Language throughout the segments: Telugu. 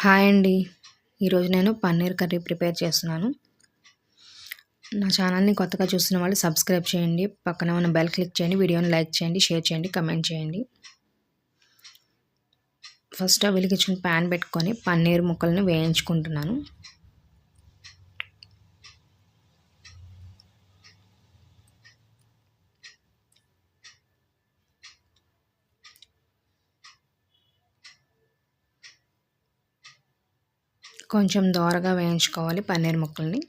హాయ్ అండి. ఈరోజు నేను పన్నీర్ కర్రీ ప్రిపేర్ చేస్తున్నాను. నా ఛానల్ని కొత్తగా చూస్తున్న వాళ్ళు సబ్స్క్రైబ్ చేయండి. పక్కన ఉన్న బెల్ క్లిక్ చేయండి. వీడియోని లైక్ చేయండి షేర్ చేయండి కమెంట్ చేయండి. ఫస్ట్ వెలిగించిన ప్యాన్ పెట్టుకొని పన్నీర్ ముక్కలను వేయించుకుంటున్నాను. కొంచెం దోరగా వేయించుకోవాలి పన్నీర్ ముక్కల్ని.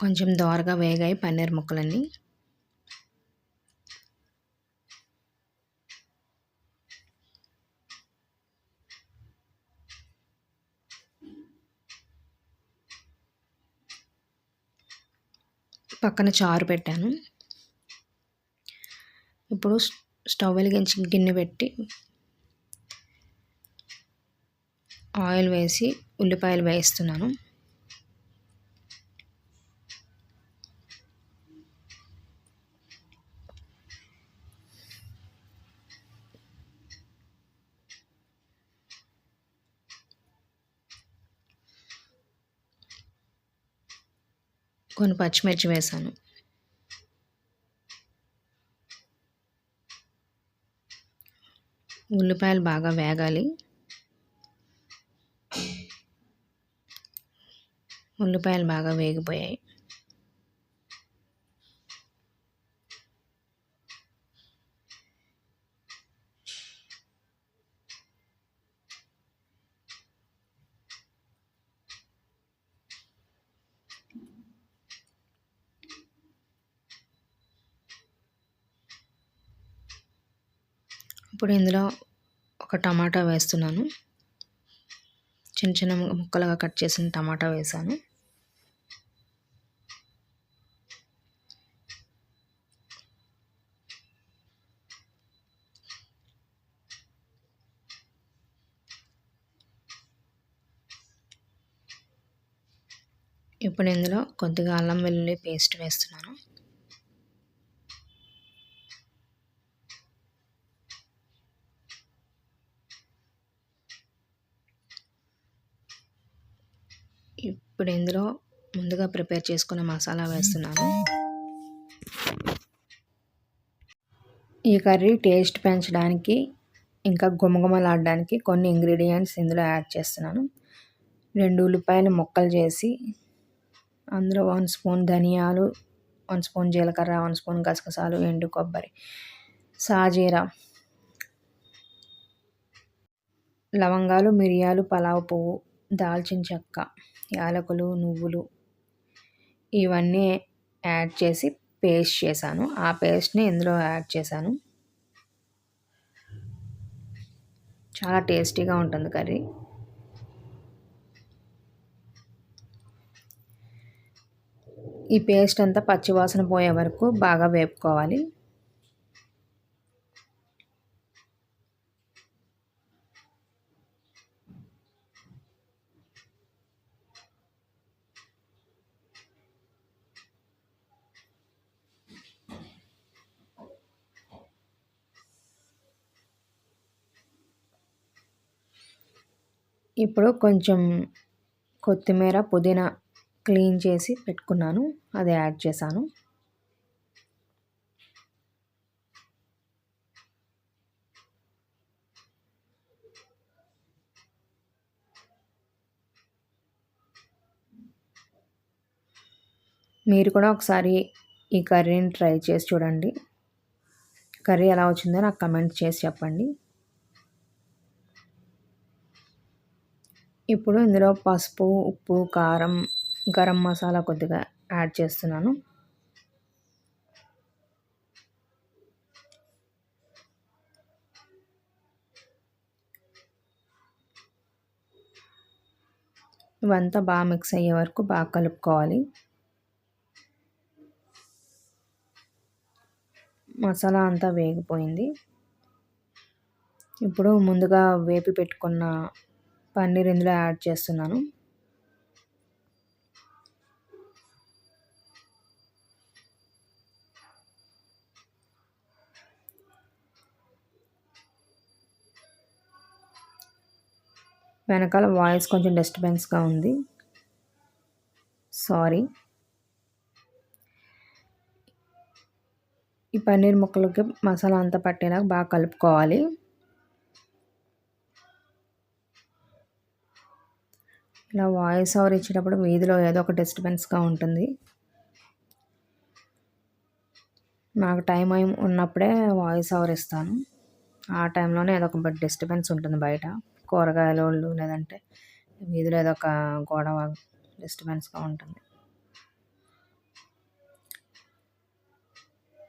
కొంచెం దోరగా వేగాయి పన్నీర్ ముక్కలన్నీ. పక్కన చారు పెట్టాను. ఇప్పుడు స్టవ్ వెలిగించి గిన్నె పెట్టి ఆయిల్ వేసి ఉల్లిపాయలు వేస్తున్నాను. కొన్ని పచ్చిమిర్చి వేసాను. ఉల్లిపాయలు బాగా వేగాలి. ఉల్లిపాయలు బాగా వేగిపోయాయి. ఇప్పుడు ఇందులో ఒక టమాటా వేస్తున్నాను. చిన్న చిన్న ముక్కలుగా కట్ చేసిన టమాటా వేసాను. ఇప్పుడు ఇందులో కొద్దిగా అల్లం వెల్లుల్లి పేస్ట్ వేస్తున్నాను. ఇప్పుడు ఇందులో ముందుగా ప్రిపేర్ చేసుకున్న మసాలా వేస్తున్నాను. ఈ కర్రీ టేస్ట్ పెంచడానికి ఇంకా గుమగుమలాడడానికి కొన్ని ఇంగ్రీడియంట్స్ ఇందులో యాడ్ చేస్తున్నాను. రెండు ఉల్లిపాయలు ముక్కలు చేసి అందులో వన్ స్పూన్ ధనియాలు వన్ స్పూన్ జీలకర్ర వన్ స్పూన్ గసగసాలు ఎండు కొబ్బరి సాజీరా లవంగాలు మిరియాలు పలావ్ పువ్వు దాల్చిన చెక్క యాలకులు నువ్వులు ఇవన్నీ యాడ్ చేసి పేస్ట్ చేశాను. ఆ పేస్ట్ని ఇందులో యాడ్ చేశాను. చాలా టేస్టీగా ఉంటుంది కర్రీ. ఈ పేస్ట్ అంతా పచ్చివాసన పోయే వరకు బాగా వేపుకోవాలి. ఇప్పుడు కొంచెం కొత్తిమీర పుదీనా క్లీన్ చేసి పెట్టుకున్నాను. అది యాడ్ చేశాను. మీరు కూడా ఒకసారి ఈ కర్రీని ట్రై చేసి చూడండి. కర్రీ ఎలా వచ్చిందో నాకు కమెంట్ చేసి చెప్పండి. ఇప్పుడు ఇందులో పసుపు ఉప్పు కారం గరం మసాలా కొద్దిగా యాడ్ చేస్తున్నాను. ఇవంతా బాగా మిక్స్ అయ్యే వరకు బాగా కలుపుకోవాలి. మసాలా అంతా వేగిపోయింది. ఇప్పుడు ముందుగా వేపి పెట్టుకున్న పన్నీర్ ఇందులో యాడ్ చేస్తున్నాను. వెనకాల వాయిస్ కొంచెం డిస్టర్బెన్స్గా ఉంది. సారీ. ఈ పన్నీర్ ముక్కలకి మసాలా అంతా పట్టేలాగా బాగా కలుపుకోవాలి. ఇలా వాయిస్ ఓవర్ ఇచ్చేటప్పుడు వీధిలో ఏదో ఒక డిస్టర్బెన్స్గా ఉంటుంది. నాకు టైం ఉన్నప్పుడే వాయిస్ ఓవర్ ఇస్తాను. ఆ టైంలోనే ఏదో ఒక డిస్టర్బెన్స్ ఉంటుంది బయట. కూరగాయల వాళ్ళు లేదంటే వీధిలో ఏదో ఒక గొడవ డిస్టర్బెన్స్గా ఉంటుంది.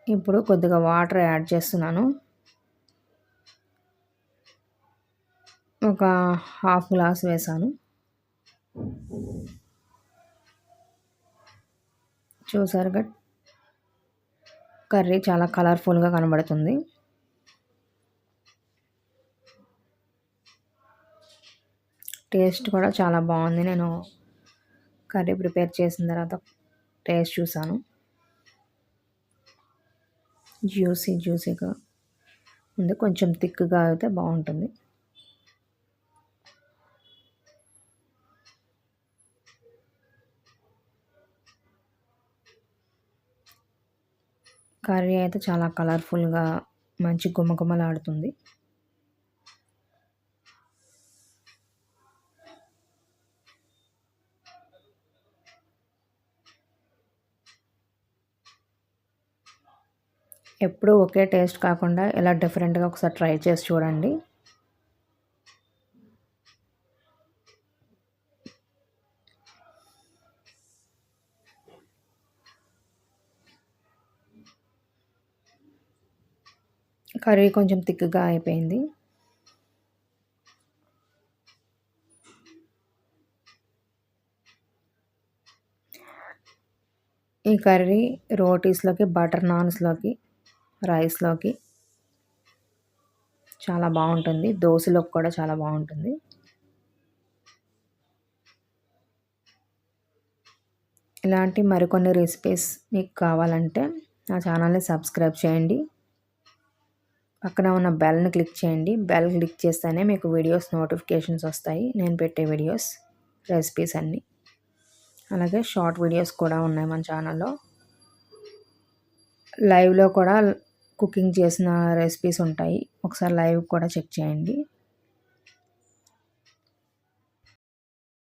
ఇప్పుడు కొద్దిగా వాటర్ యాడ్ చేస్తున్నాను. ఒక హాఫ్ గ్లాస్ వేసాను చూసారుగా కర్రీ చాలా కలర్ఫుల్గా కనబడుతుంది. టేస్ట్ కూడా చాలా బాగుంది. నేను కర్రీ ప్రిపేర్ చేసిన తర్వాత టేస్ట్ చూసాను. జ్యూసీ జ్యూసీగా ఉంది. కొంచెం థిక్గా అయితే బాగుంటుంది. కర్రీ అయితే చాలా కలర్ఫుల్గా మంచి గుమగుమలాడుతుంది. ఎప్పుడూ ఒకే టేస్ట్ కాకుండా ఇలా డిఫరెంట్గా ఒకసారి ట్రై చేసి చూడండి. కర్రీ కొంచెం థిక్గా అయిపోయింది. ఈ కర్రీ రోటీస్లోకి బటర్ నాన్స్లోకి రైస్లోకి చాలా బాగుంటుంది. దోశలోకి కూడా చాలా బాగుంటుంది. ఇలాంటి మరికొన్ని రెసిపీస్ మీకు కావాలంటే నా ఛానల్ని సబ్స్క్రైబ్ చేయండి. పక్కన ఉన్న బెల్ని క్లిక్ చేయండి. బెల్ క్లిక్ చేస్తేనే మీకు వీడియోస్ నోటిఫికేషన్స్ వస్తాయి. నేను పెట్టే వీడియోస్ రెసిపీస్ అన్నీ. అలాగే షార్ట్ వీడియోస్ కూడా ఉన్నాయి మన ఛానల్లో. లైవ్లో కూడా కుకింగ్ చేసిన రెసిపీస్ ఉంటాయి. ఒకసారి లైవ్ కూడా చెక్ చేయండి.